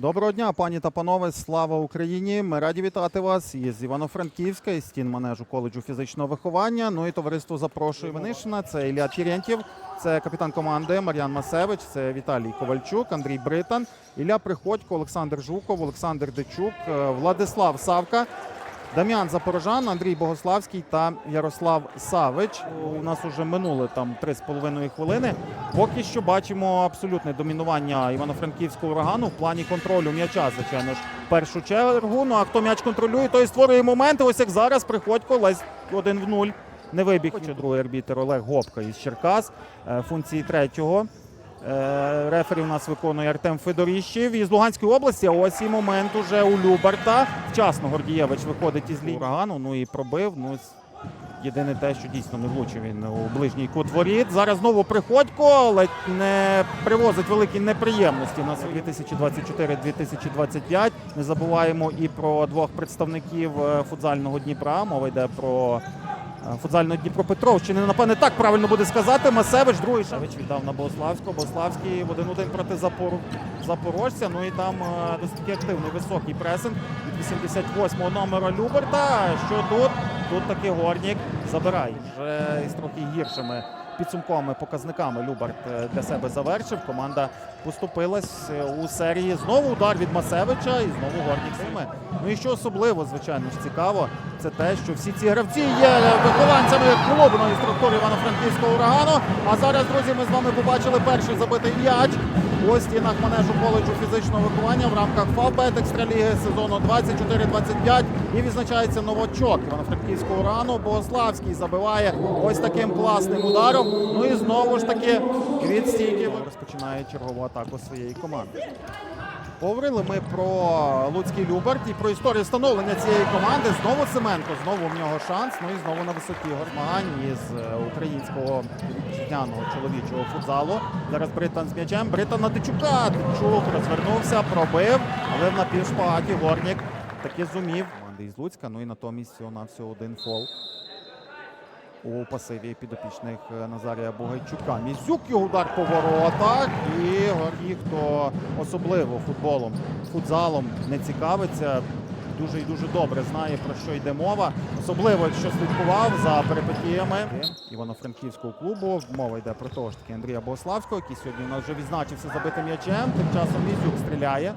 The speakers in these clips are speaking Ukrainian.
Доброго дня, пані та панове. Слава Україні! Ми раді вітати вас із Івано-Франківська, із стін манежу коледжу фізичного виховання. Ну і товариство запрошує Винишина. Це Ілля Тірєнтів, це капітан команди Мар'ян Масевич, це Віталій Ковальчук, Андрій Британ, Ілля Приходько, Олександр Жуков, Олександр Дечук, е, Владислав Савка. Дам'ян Запорожан, Андрій Богославський та Ярослав Савич. У нас уже минули там 3,5 хвилини. Поки що бачимо абсолютне домінування івано-франківського урагану в плані контролю м'яча, звичайно ж, в першу чергу. Ну а хто м'яч контролює, той створює моменти. Ось як зараз приходько лесь 1 в 0. Не вибіг. Хоче другий арбітер Олег Гопка із Черкас. Е, Функції третього. Е, Рефері у нас виконує Артем Федоріщів із Луганської області. Ось і момент уже у Любарта. Вчасно Гордієвич виходить із лінії. Ну і пробив. Ну єдине те, що дійсно не влучив він у ближній кут воріт. Зараз знову приходько, ледь не привозить великі неприємності. на нас 2024-2025. Не забуваємо і про двох представників е, футзального Дніпра. Мова йде про. Е, Футзальної Дніпропетровщини, напевне, так правильно буде сказати. Масевич, другий Шевич віддав на Богославського. Богославський в 1-1 проти Запор... Запорожця. Ну і там е, досить активний високий пресинг від 88-го номера Люберта. Що тут? Тут таки Горнік забирає. Вже із трохи гіршими підсумковими показниками Любарт е, для себе завершив. Команда поступилась е, у серії. Знову удар від Масевича і знову Горнік симе. Ну і що особливо, звичайно ж, цікаво, це те, що всі ці гравці є вихованцями клубної структури Івано-Франківського урагану. А зараз, друзі, ми з вами побачили перший забитий м'яч у стінах манежу коледжу фізичного виховання в рамках Фавбет Екстраліги сезону 24-25. І відзначається новачок Івано-Франківського рану. Богославський забиває ось таким класним ударом. Ну і знову ж таки від стійки розпочинає чергову атаку своєї команди. Говорили ми про Луцький Люберт і про історію становлення цієї команди. Знову Семенко, знову в нього шанс. Ну і знову на висоті змагань із е, українського вітчизняного чоловічого футзалу. Зараз Британ з м'ячем. Британ на Дичука. Дичук розвернувся, пробив, але в напівшпагаті Горнік таки зумів. Команди із Луцька. Ну і натомість всього на всього один фол. У пасиві підопічних е, Назарія Бугайчука. Мізюк його удар по воротах. І ті, хто особливо футболом, футзалом не цікавиться, дуже і дуже добре знає про що йде мова. Особливо, якщо слідкував за перипетіями Івано-Франківського клубу. Мова йде про того ж таки Андрія Богославського, який сьогодні у нас вже відзначився забитим м'ячем. Тим часом Мізюк стріляє.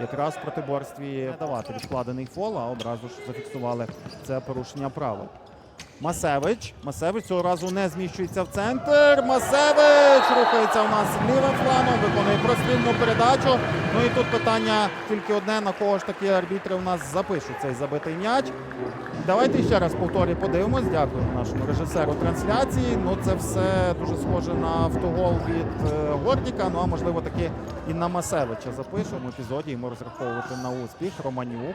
Якраз в протиборстві давати відкладений фол, а одразу ж зафіксували це порушення правил. Масевич. Масевич цього разу не зміщується в центр. Масевич рухається у нас лівим фланом, виконує прострільну передачу. Ну і тут питання тільки одне: на кого ж таки арбітри у нас запишуть цей забитий м'яч. Давайте ще раз повторі подивимось. Дякую нашому режисеру трансляції. Ну це все дуже схоже на автогол від е, Гордіка. Ну а можливо таки і на Масевича запишемо в епізоді. Йому розраховувати на успіх. Романюк.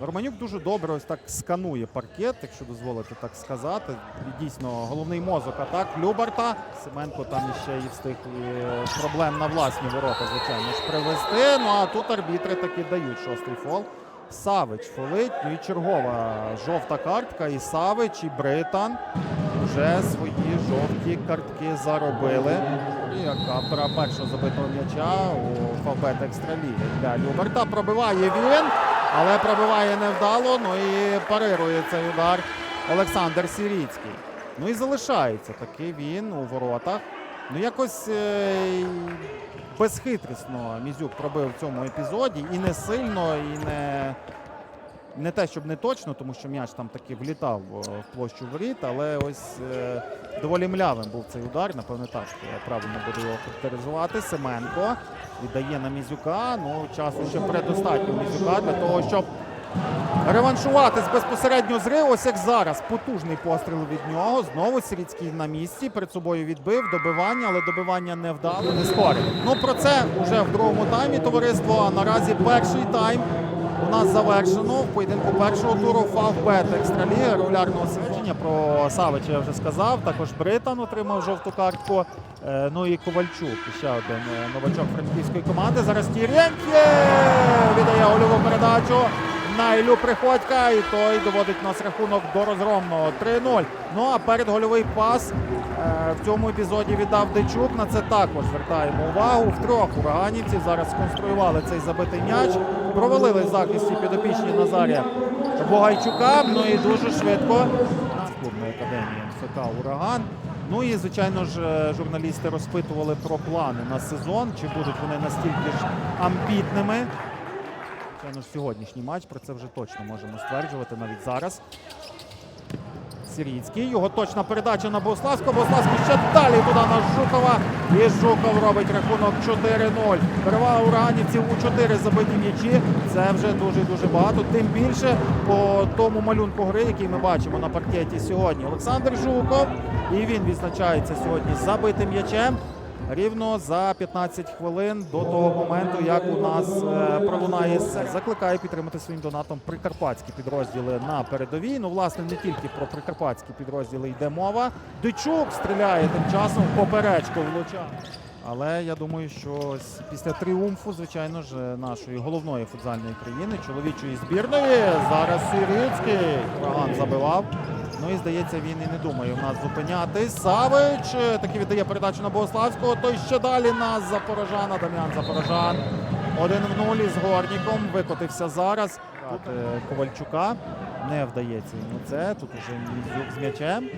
Романюк дуже добре ось так сканує паркет, якщо дозволити так сказати. І Дійсно, головний мозок атак Любарта. Семенко там іще і встиг е, проблем на власні ворота, звичайно ж, привести. Ну а тут арбітри таки дають шостий фол. Савич фолить. Ну і чергова жовта картка. І Савич, і Британ вже свої жовті картки заробили. І автора першого забитого м'яча у Фавбет Екстраліги для Люберта. Пробиває він, але пробиває невдало. Ну і парирує цей удар Олександр Сіріцький. Ну і залишається таки він у воротах. Ну якось е, безхитрісно Мізюк пробив в цьому епізоді. І не сильно, і не, не те, щоб не точно, тому що м'яч там таки влітав в площу воріт, але ось е, доволі млявим був цей удар. Напевно, так е, правильно буде його характеризувати. Семенко віддає на Мізюка. Ну, часу ще предостатньо Мізюка для того, щоб реваншувати з безпосереднього зриву. Ось як зараз потужний постріл від нього. Знову Сіріцький на місці. Перед собою відбив добивання, але добивання не вдало, не скорив. Ну про це вже в другому таймі товариство. А наразі перший тайм у нас завершено в поєдинку першого туру Фавбет Екстраліги регулярного свідчення. Про Савича я вже сказав. Також Британ отримав жовту картку. Е, Ну і Ковальчук, ще один е, новачок франківської команди. Зараз Тірєнтє віддає гольову передачу на Іллю Приходька, і той доводить нас рахунок до розгромного 3-0. Ну а передгольовий пас е, в цьому епізоді віддав Дичук. На це також звертаємо увагу. В трьох ураганівців зараз сконструювали цей забитий м'яч, провалили захисті підопічні Назарія Богайчука. Ну і дуже швидко з клубної академії МФК Ураган. Ну і звичайно ж е, журналісти розпитували про плани на сезон, чи будуть вони настільки ж амбітними. Ж, сьогоднішній матч про це вже точно можемо стверджувати навіть зараз. Сіріцький. Його точна передача на Богославського. Богославський ще далі туди на Жукова. І Жуков робить рахунок 4-0. Перевага ураганівців у 4 забиті м'ячі. Це вже дуже дуже багато. Тим більше по тому малюнку гри, який ми бачимо на паркеті сьогодні. Олександр Жуков. І він відзначається сьогодні забитим м'ячем. Рівно за 15 хвилин до того моменту, як у нас е, пролунає сер. Закликаю підтримати своїм донатом прикарпатські підрозділи на передовій. Ну, власне, не тільки про прикарпатські підрозділи йде мова. Дичук стріляє тим часом поперечку влучає. Але я думаю, що після тріумфу, звичайно ж, нашої головної футзальної країни, чоловічої збірної, зараз Сирицький ураган забивав. Ну і здається, він і не думає в нас зупинятись. Савич е, таки віддає передачу на Богославського. Той ще далі на Запорожана. Дам'ян Запорожан. Один в нулі з Горніком. Викотився зараз. Е, Ковальчука не вдається йому це. Тут уже з м'ячем.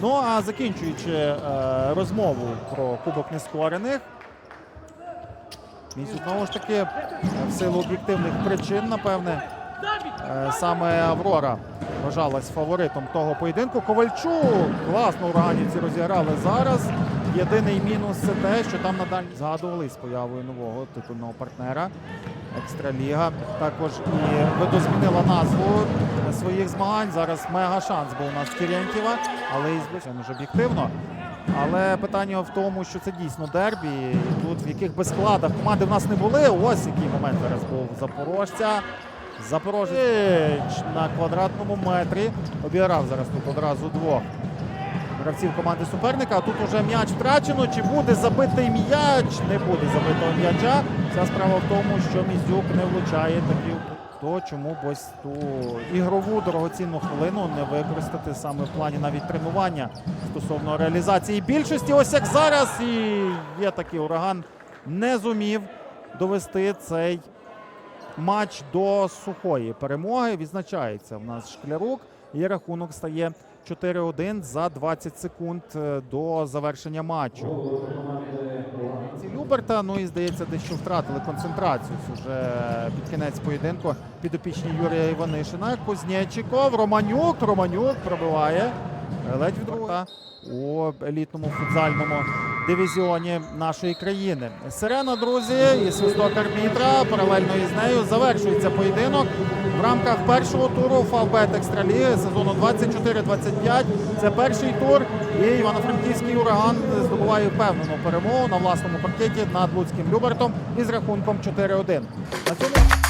Ну а закінчуючи е, розмову про Кубок Нескорених. Місяць знову ж таки в силу об'єктивних причин, напевне, е, саме Аврора вважалась фаворитом того поєдинку. Ковальчук класно ураганівці розіграли зараз. Єдиний мінус це те, що там надалі згадували з появою нового титульного партнера. Екстраліга також і видозмінила назву своїх змагань. Зараз мега шанс був у нас Терентьєва, але і звичайно ж об'єктивно. Але питання в тому, що це дійсно дербі. І тут в яких би складах команди в нас не були. Ось який момент зараз був запорожця. Запорожець на квадратному метрі. Обіграв зараз тут одразу двох гравців команди суперника. Тут уже м'яч втрачено. Чи буде забитий м'яч? Не буде забитого м'яча. Вся справа в тому, що Мізюк не влучає такі. То чому ось ту ігрову дорогоцінну хвилину не використати саме в плані навіть тренування стосовно реалізації більшості. Ось як зараз і є такий ураган не зумів довести цей матч до сухої перемоги. Відзначається в нас шклярук. І рахунок стає 4-1 за 20 секунд е, до завершення матчу. Люберта, ну і здається, дещо втратили концентрацію вже під кінець поєдинку підопічні Юрія Іванишина. Кузнєчиков, Романюк. Романюк пробиває ледь від у елітному футзальному дивізіоні нашої країни. Сирена, друзі, і свисток арбітра. Паралельно із нею завершується поєдинок в рамках першого туру Фавбет Екстраліги сезону 24-25. Це перший тур. І Івано-Франківський ураган здобуває впевнену перемогу на власному паркеті над Луцьким Любертом із рахунком 4-1. На цьому.